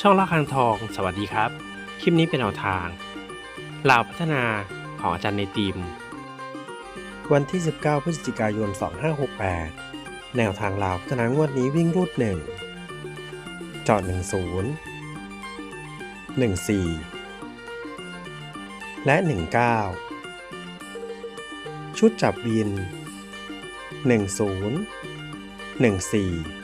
ช่องละคังทอง สวัสดีครับ คลิปนี้เป็นแนวทางลาวพัฒนาของอาจารย์ในทีม วันที่ 19 พฤศจิกายน 2568 แนวทางลาวพัฒนางวดนี้วิ่งรูด 1 จอด 10 14 และ 19 ชุดจับวิน 10 14